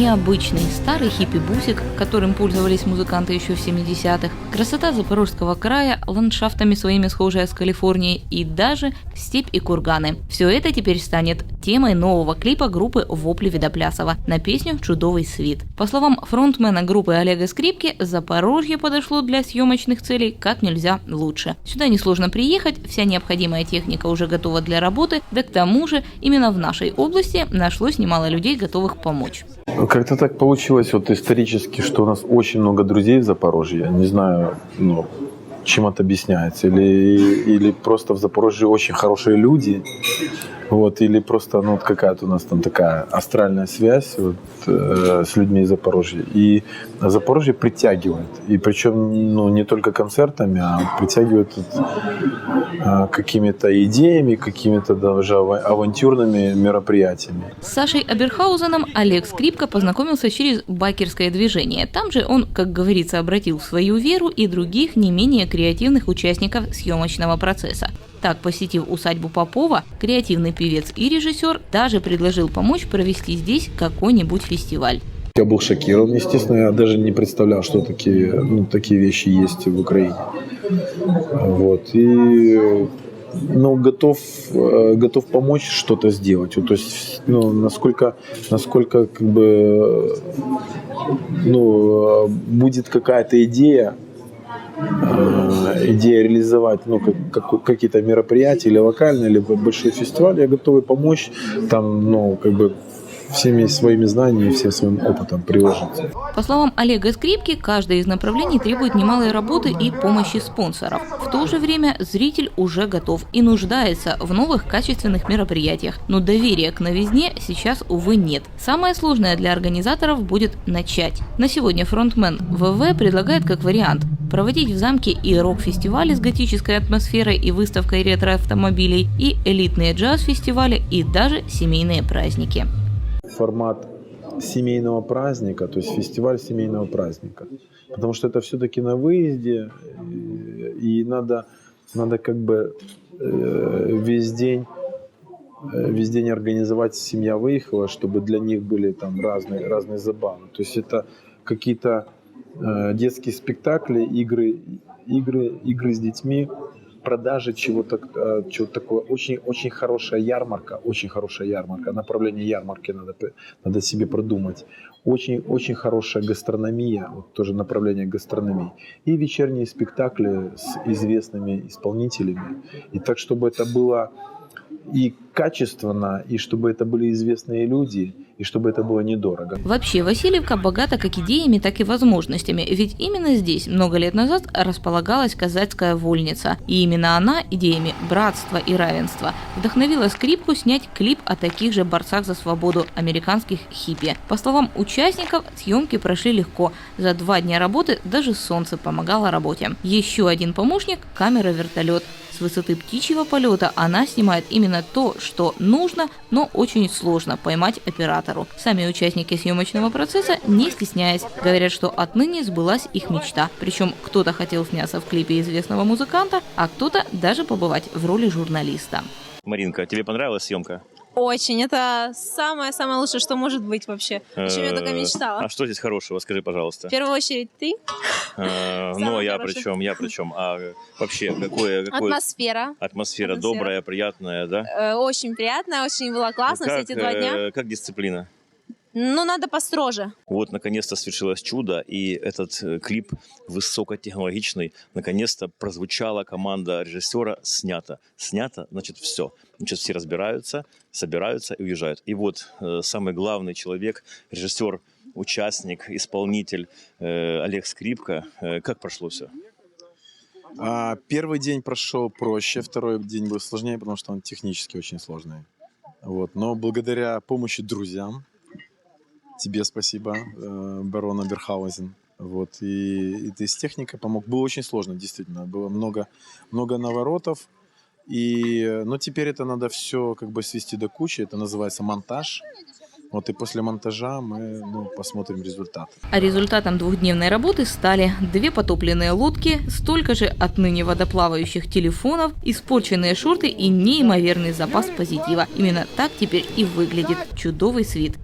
Необычный старый хиппи-бусик, которым пользовались музыканты еще в 70-х, красота Запорожского края, ландшафтами своими схожая с Калифорнией и даже степь и курганы. Все это теперь станет темой нового клипа группы Вопли Видоплясова на песню «Чудовый свит». По словам фронтмена группы Олега Скрипки, Запорожье подошло для съемочных целей как нельзя лучше. Сюда несложно приехать, вся необходимая техника уже готова для работы, да к тому же именно в нашей области нашлось немало людей, готовых помочь. Как-то так получилось вот исторически, что у нас очень много друзей в Запорожье. Не знаю, ну, чем это объясняется. Или, или просто в Запорожье очень хорошие люди, вот, или просто ну, вот какая-то у нас там такая астральная связь вот, э, с людьми из Запорожья. И Запорожье притягивает. И причем ну, не только концертами, а притягивает вот, э, какими-то идеями, какими-то даже авантюрными мероприятиями. С Сашей Аберхаузеном Олег Скрипка познакомился через байкерское движение. Там же он, как говорится, обратил свою веру и других не менее креативных участников съемочного процесса. Так, посетив усадьбу Попова, креативный певец и режиссер даже предложил помочь провести здесь какой-нибудь фестиваль. Я был шокирован, естественно, я даже не представлял, что такие, ну, такие вещи есть в Украине. Вот. И ну, готов, э, готов помочь что-то сделать. То есть, ну, насколько, насколько как бы, ну, будет какая-то идея, Э, идея реализовать ну, как, как, какие-то мероприятия или локальные, либо большие фестивали, я готовы помочь там, ну, как бы всеми своими знаниями, всем своим опытом приложить. По словам Олега Скрипки, каждое из направлений требует немалой работы и помощи спонсоров. В то же время зритель уже готов и нуждается в новых качественных мероприятиях. Но доверия к новизне сейчас, увы, нет. Самое сложное для организаторов будет начать. На сегодня фронтмен ВВ предлагает как вариант проводить в замке и рок-фестивали с готической атмосферой и выставкой ретро-автомобилей, и элитные джаз-фестивали, и даже семейные праздники формат семейного праздника, то есть фестиваль семейного праздника. Потому что это все-таки на выезде, и надо, надо как бы э, весь день э, весь день организовать, семья выехала, чтобы для них были там разные, разные забавы. То есть это какие-то э, детские спектакли, игры, игры, игры с детьми, продажи чего-то э, чего такого. Очень, очень хорошая ярмарка, очень хорошая ярмарка. Направление ярмарки надо, надо себе продумать. Очень, очень хорошая гастрономия, вот тоже направление гастрономии. И вечерние спектакли с известными исполнителями. И так, чтобы это было и качественно, и чтобы это были известные люди, и чтобы это было недорого. Вообще, Васильевка богата как идеями, так и возможностями, ведь именно здесь много лет назад располагалась казацкая вольница, и именно она идеями братства и равенства вдохновила скрипку снять клип о таких же борцах за свободу американских хиппи. По словам участников, съемки прошли легко. За два дня работы даже солнце помогало работе. Еще один помощник – камера-вертолет. С высоты птичьего полета она снимает именно то, что нужно, но очень сложно поймать оператору. Сами участники съемочного процесса, не стесняясь, говорят, что отныне сбылась их мечта. Причем кто-то хотел сняться в клипе известного музыканта, а кто-то даже побывать в роли журналиста. Маринка, тебе понравилась съемка? Очень. Это самое-самое лучшее, что может быть вообще. О чем я только мечтала. А что здесь хорошего, скажи, пожалуйста? В первую очередь ты. Э, ну, я причем, я причем. А вообще, какое... Атмосфера. Атмосфера добрая, приятная, да? Э, очень приятная, очень было классно все эти два дня. Э, как дисциплина? Ну, надо построже. Вот, наконец-то свершилось чудо, и этот э, клип высокотехнологичный, наконец-то прозвучала команда режиссера «Снято». «Снято» значит все. Значит, все разбираются, собираются и уезжают. И вот э, самый главный человек, режиссер, участник, исполнитель э, Олег Скрипка. Э, как прошло все? А, первый день прошел проще, второй день был сложнее, потому что он технически очень сложный. Вот. Но благодаря помощи друзьям, Тебе спасибо, э, барон Аберхаузен. Вот, и, и ты с техникой помог. Было очень сложно, действительно. Было много, много наворотов. И, но теперь это надо все как бы свести до кучи. Это называется монтаж. Вот и после монтажа мы ну, посмотрим результат. А результатом двухдневной работы стали две потопленные лодки, столько же отныне водоплавающих телефонов, испорченные шорты и неимоверный запас позитива. Именно так теперь и выглядит чудовый свит.